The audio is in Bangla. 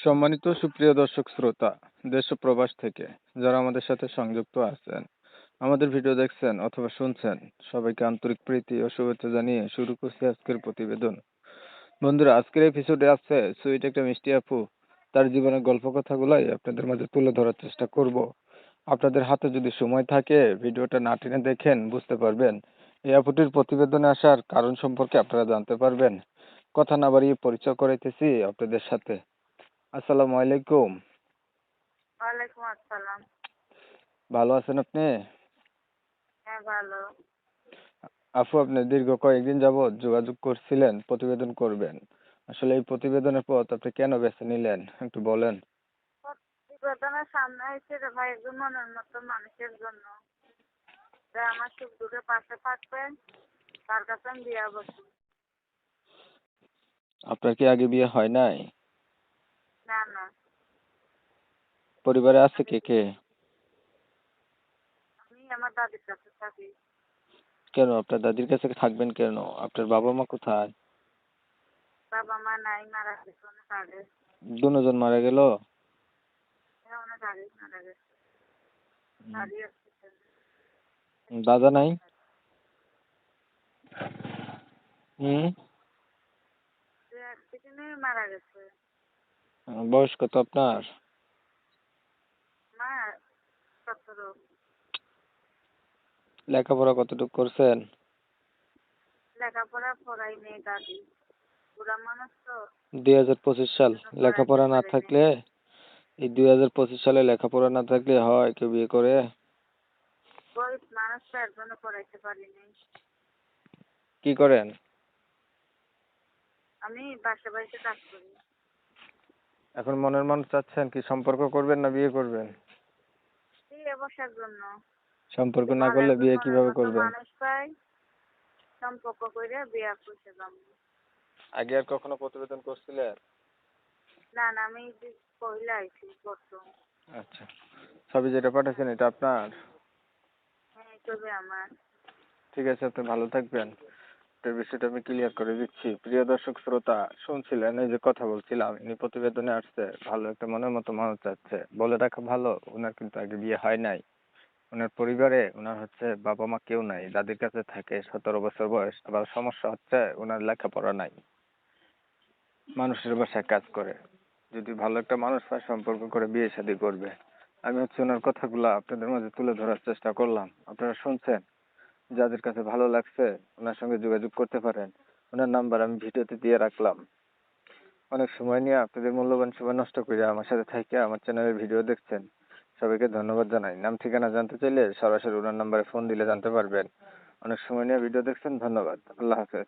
সম্মানিত সুপ্রিয় দর্শক শ্রোতা, দেশ ও প্রবাস থেকে যারা আমাদের সাথে সংযুক্ত আছেন, আমাদের ভিডিও দেখছেন অথবা শুনছেন, সবাইকে আন্তরিক প্রীতি ও শুভেচ্ছা জানিয়ে শুরু করছি আজকের প্রতিবেদন। বন্ধুরা, আজকের এপিসোডে আছে সুইট একটা মিষ্টি আপু, তার জীবনের গল্প কথাগুলাই আপনাদের মাঝে তুলে ধরার চেষ্টা করব। আপনাদের হাতে যদি সময় থাকে, ভিডিওটা না টেনে দেখেন বুঝতে পারবেন এই আপুটির প্রতিবেদনে আসার কারণ সম্পর্কে আপনারা জানতে পারবেন। কথা না বাড়িয়ে পরিচয় করাইতেছি আপনাদের সাথে। আসসালামু আলাইকুম। ওয়ালাইকুম আসসালাম। ভালো আছেন আপনি? হ্যাঁ ভালো। আপু আপনি দীর্ঘ কয়েকদিন যাবৎ যোগাযোগ করছিলেন প্রতিবেদন করবেন। আসলে এই প্রতিবেদনের পথ আপনি কেন বেছে নিলেন একটু বলেন। প্রতিবেদনের সামনে রে ভাই একজন মনের মতো মানুষের জন্য। যে আমার সুখ দুঃখের পাশে থাকবে তার কাছে আমি বিয়া বসি আপনার কি আগে বিয়ে হয় নাই না না পরিবারে আছে কে কে? আমি আমার দাদির কাছে থাকি। কেন? আপনার দাদির কাছে থাকবেন কেন? আপনার বাবা মা কোথায়? বাবা মা নাই মারা গেছে অনেক আগে। দুজন মারা গেল? হ্যাঁ অনেক আগে মারা গেছে। দাদা নাই? হুম। মারা গেছে। বয়স কত আপনার? সতেরো লেখাপড়া কতটুকু করছেন? লেখাপড়া পড়াই নেই দাদি বুড়া মানুষ তো। দুই হাজার পঁচিশ সাল। লেখাপড়া না থাকলে? এই দুই হাজার পঁচিশ সালে লেখাপড়া না থাকলে হয় কেউ বিয়ে করে? গরিব মানুষ তো একজনও পড়াইতে পারিনি কি করেন? আমি বাসা বাড়িতে কাজ করি। এখন মনের মানুষ চাচ্ছেন কি সম্পর্ক করবেন না বিয়ে করবেন? বিয়ে বসার জন্য। সম্পর্ক না করলে বিয়ে কীভাবে মতো করবেন? মানুষ পাই সম্পর্ক করে বিয়ে করতে যাব আগে আর কখনো প্রতিবেদন করছিলে না না আমি পহিলা আইছি প্রথম আচ্ছা। ছবি যেটা পাঠাচ্ছেন এটা আপনার? হ্যাঁ তবে আমার। ঠিক আছে আপনি ভালো থাকবেন। এটার বিষয়টা আমি ক্লিয়ার করে দিচ্ছি। প্রিয় দর্শক, শ্রোতা, শুনছিলেন, এই যে কথা বলছিলাম, ইনি প্রতিবেদনে আসছে, ভালো একটা মনের মতো মানুষ যাচ্ছে। বলে রাখা ভালো ওনার কিন্তু আগে বিয়ে হয় নাই। ওনার পরিবারে ওনার হচ্ছে বাবা মা কেউ নাই দাদির কাছে থাকে সতেরো বছর বয়স, আবার সমস্যা হচ্ছে ওনার লেখাপড়া নাই। মানুষের বাসায় কাজ করে। যদি ভালো একটা মানুষ পায় সম্পর্ক করে বিয়ে শাদী করবে। আমি হচ্ছে ওনার কথাগুলো আপনাদের মাঝে তুলে ধরার চেষ্টা করলাম। আপনারা শুনছেন যাদের কাছে ভালো লাগছে, ওনার সঙ্গে যোগাযোগ করতে পারেন। ওনার নাম্বার আমি ভিডিওতে দিয়ে রাখলাম। অনেক সময় নিয়ে আপনাদের মূল্যবান সময় নষ্ট করে আমার সাথে থেকে আমার চ্যানেলের ভিডিও দেখছেন। সবাইকে ধন্যবাদ জানাই। নাম, ঠিকানা জানতে চাইলে সরাসরি ওনার নাম্বারে ফোন দিলে জানতে পারবেন। অনেক সময় নিয়ে ভিডিও দেখছেন, ধন্যবাদ। আল্লাহ হাফেজ।